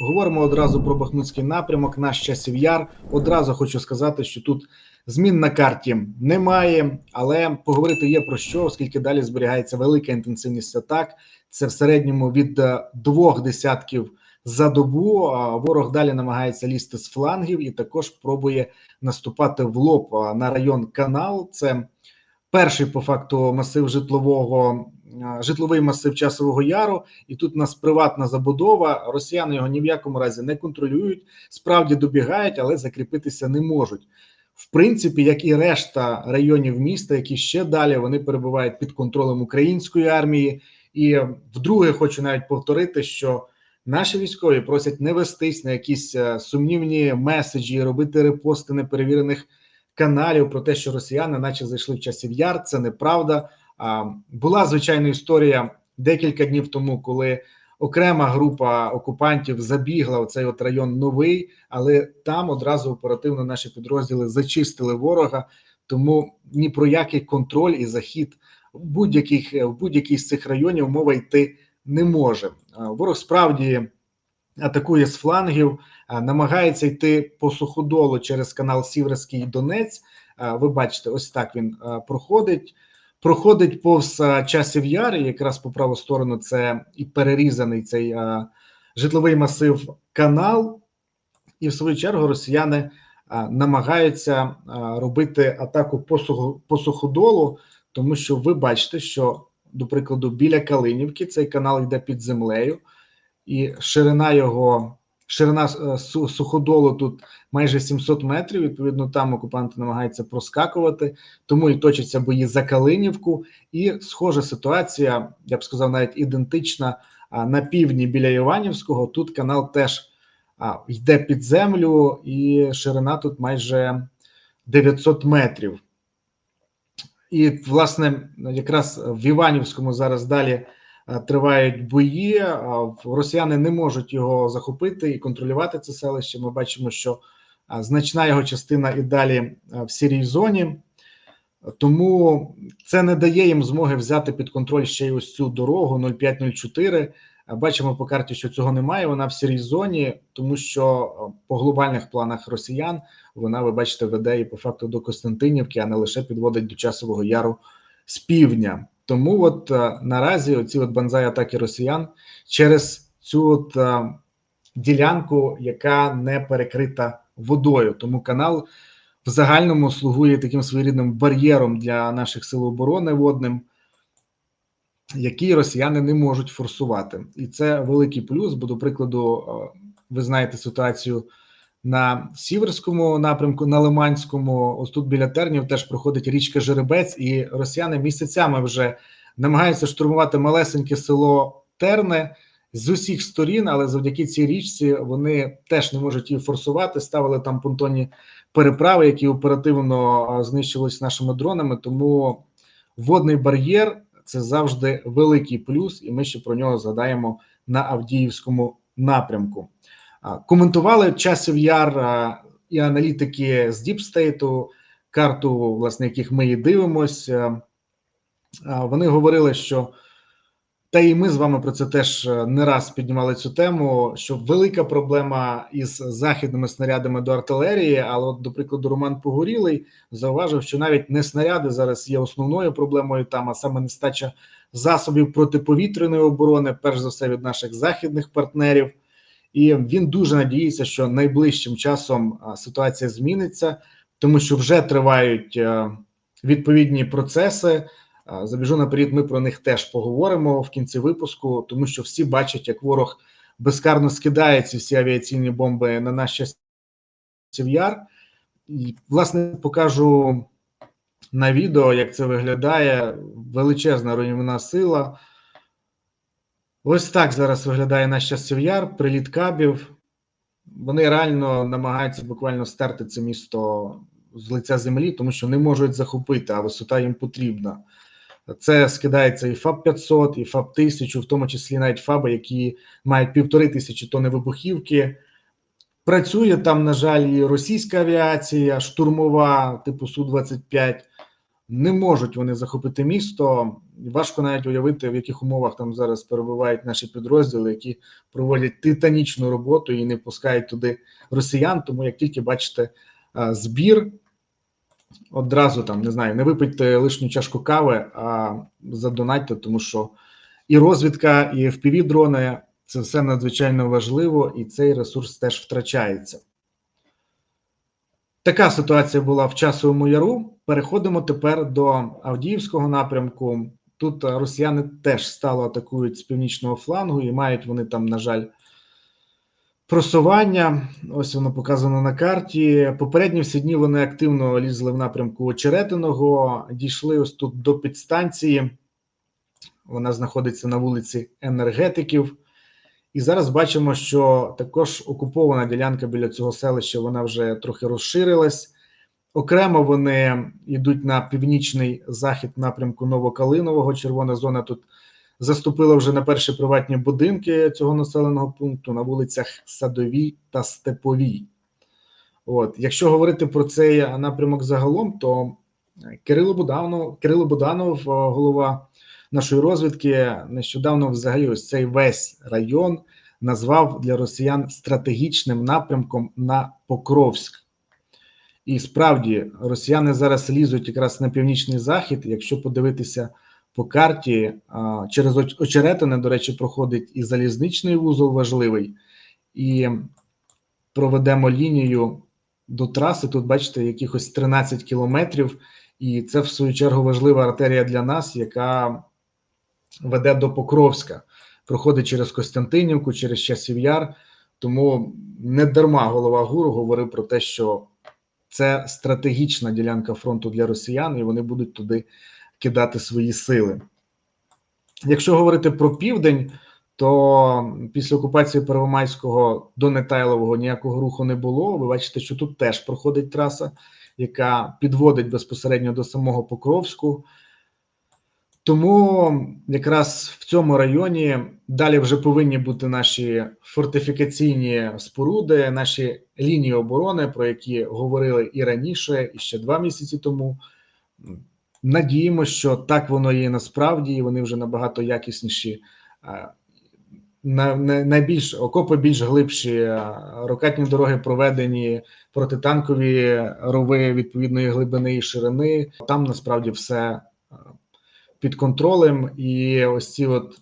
Говоримо одразу про Бахмутський напрямок, наш часів яр. Одразу хочу сказати, що тут змін на карті немає, але поговорити є про що, оскільки далі зберігається велика інтенсивність атак. Це в середньому від е, двох десятків за добу. Ворог далі намагається лізти з флангів і також пробує наступати в лоб на район канал. Це перший по факту масив житлового. Житловий масив часового яру, і тут у нас приватна забудова. Росіяни його ні в якому разі не контролюють, справді добігають, але закріпитися не можуть. В принципі, як і решта районів міста, які ще далі вони перебувають під контролем української армії. І вдруге хочу навіть повторити, що наші військові просять не вестись на якісь е, сумнівні меседжі, робити репости неперевірених каналів про те, що росіяни, наче зайшли в часів яр. Це неправда. Була звичайна історія декілька днів тому, коли окрема група окупантів забігла в цей от район новий, але там одразу оперативно наші підрозділи зачистили ворога. Тому ні про який контроль і захід будь-яких в будь-який з цих районів мова йти не може. Ворог справді атакує з флангів, намагається йти по суходолу через канал Сіверський Донець. Ви бачите, ось так він проходить. Проходить повз а, часів яр, і якраз по праву сторону це і перерізаний цей а, житловий масив канал, і в свою чергу росіяни а, намагаються а, робити атаку по, сухо, по суходолу, тому що ви бачите, що, до прикладу, біля Калинівки цей канал йде під землею, і ширина його, ширина е, суходолу тут майже 700 метрів. Відповідно, там окупанти намагаються проскакувати, тому і точаться бої за Калинівку. І схожа ситуація, я б сказав, навіть ідентична на півдні біля Іванівського. Тут канал теж йде під землю, і ширина тут майже 900 метрів. І, власне, якраз в Іванівському зараз далі тривають бої. Росіяни не можуть його захопити і контролювати це селище. Ми бачимо, що значна його частина і далі в сірій зоні. Тому це не дає їм змоги взяти під контроль ще й ось цю дорогу 0504. А Бачимо по карті, що цього немає. Вона в сірій зоні, тому що по глобальних планах росіян вона, ви бачите, веде і по факту до Костянтинівки, а не лише підводить до часового яру з півдня. Тому от е, наразі оці от банзай атаки росіян через цю от е, ділянку, яка не перекрита водою. Тому канал в загальному слугує таким своєрідним бар'єром для наших сил оборони водним, який росіяни не можуть форсувати. І це великий плюс. Бо, до прикладу, е, ви знаєте ситуацію на сіверському напрямку, на Лиманському, ось тут біля Тернів теж проходить річка Жеребець, і росіяни місяцями вже намагаються штурмувати малесеньке село Терне з усіх сторін, але завдяки цій річці вони теж не можуть її форсувати. Ставили там понтонні переправи, які оперативно знищились нашими дронами. Тому водний бар'єр це завжди великий плюс, і ми ще про нього згадаємо на Авдіївському напрямку. Коментували часів яр і аналітики з Діпстейту, карту, власне, яких ми і дивимося. Вони говорили, що та і ми з вами про це теж е, не раз піднімали цю тему. Що велика проблема із західними снарядами до артилерії, але, от, до прикладу, Роман Погорілий зауважив, що навіть не снаряди зараз є основною проблемою там, а саме нестача засобів протиповітряної оборони, перш за все від наших західних партнерів. І він дуже надіється, що найближчим часом ситуація зміниться, тому що вже тривають е, відповідні процеси. Забіжу наперед, ми про них теж поговоримо в кінці випуску, тому що всі бачать, як ворог безкарно скидає ці всі авіаційні бомби на наш часів яр. Власне, покажу на відео, як це виглядає. Величезна руйнівна сила. Ось так зараз виглядає наш часів яр, приліт кабів. Вони реально намагаються буквально стерти це місто з лиця землі, тому що не можуть захопити, а висота їм потрібна. Це скидається і ФАБ 500, і ФАБ 1000, в тому числі навіть ФАБи, які мають півтори тисячі тонни вибухівки. Працює там, на жаль, і російська авіація, штурмова, типу Су-25. Не можуть вони захопити місто. Важко навіть уявити, в яких умовах там зараз перебувають наші підрозділи, які проводять титанічну роботу і не пускають туди росіян. Тому як тільки бачите збір, одразу там не знаю, не випийте лишню чашку кави, а задонатьте, тому що і розвідка, і fpv дрони це все надзвичайно важливо, і цей ресурс теж втрачається. Така ситуація була в часовому яру. Переходимо тепер до Авдіївського напрямку. Тут росіяни теж стало атакують з північного флангу, і мають вони там, на жаль, просування. Ось воно показано на карті. Попередні всі дні вони активно лізли в напрямку Очеретиного, дійшли ось тут до підстанції. Вона знаходиться на вулиці енергетиків. І зараз бачимо, що також окупована ділянка біля цього селища вона вже трохи розширилась. Окремо вони йдуть на північний захід напрямку Новокалинового. Червона зона тут заступила вже на перші приватні будинки цього населеного пункту на вулицях Садовій та Степовій. От, якщо говорити про цей напрямок загалом, то Кирило Буданов, Кирило Буданов, е, голова нашої розвідки, нещодавно взагалі ось цей весь район назвав для росіян стратегічним напрямком на Покровськ. І справді росіяни зараз лізуть якраз на північний захід. Якщо подивитися по карті, через Оч- Очеретине, до речі, проходить і залізничний вузол важливий, і проведемо лінію до траси. Тут бачите, якихось 13 кілометрів, і це в свою чергу важлива артерія для нас, яка веде до Покровська, проходить через Костянтинівку, через Часів Яр. Тому не дарма голова ГУР говорив про те, що це стратегічна ділянка фронту для росіян, і вони будуть туди кидати свої сили. Якщо говорити про південь, то після окупації Первомайського до Нетайлового ніякого руху не було. Ви бачите, що тут теж проходить траса, яка підводить безпосередньо до самого Покровську. Тому якраз в цьому районі далі вже повинні бути наші фортифікаційні споруди, наші лінії оборони, про які говорили і раніше, і ще два місяці тому. Надіємося, що так воно є насправді, і вони вже набагато якісніші. Е, на, на, найбільш окопи більш глибші, е, рокетні дороги проведені, протитанкові рови відповідної глибини і ширини. Там насправді все е, під контролем, і ось ці от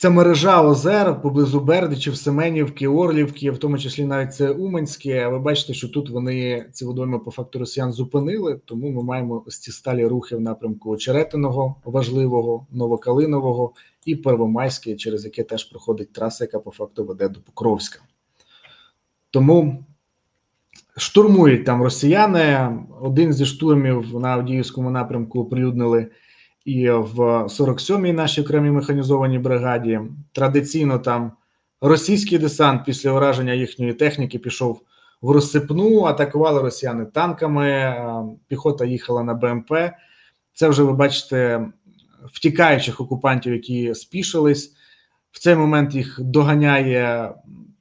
це мережа озер поблизу Бердичів, Семенівки, Орлівки, в тому числі навіть це Уманське. Ви бачите, що тут вони ці водойми по факту росіян зупинили, тому ми маємо ось ці сталі рухи в напрямку Очеретиного, важливого, Новокалинового і Первомайське, через яке теж проходить траса, яка по факту веде до Покровська. Тому штурмують там росіяни. Один зі штурмів на Авдіївському напрямку оприлюднили і в 47-й нашій окремій механізованій бригаді. Традиційно там російський десант після ураження їхньої техніки пішов в розсипну, атакували росіяни танками, е, піхота їхала на БМП. Це вже ви бачите втікаючих окупантів, які спішились. В цей момент їх доганяє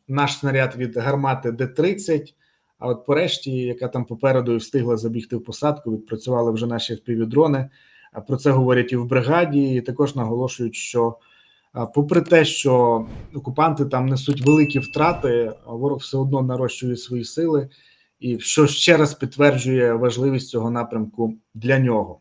наш снаряд від гармати Д-30. А от порешті, яка там попереду встигла забігти в посадку, відпрацювали вже наші впівдрони. Про це говорять і в бригаді, і також наголошують, що попри те, що окупанти там несуть великі втрати, ворог все одно нарощує свої сили, і що ще раз підтверджує важливість цього напрямку для нього.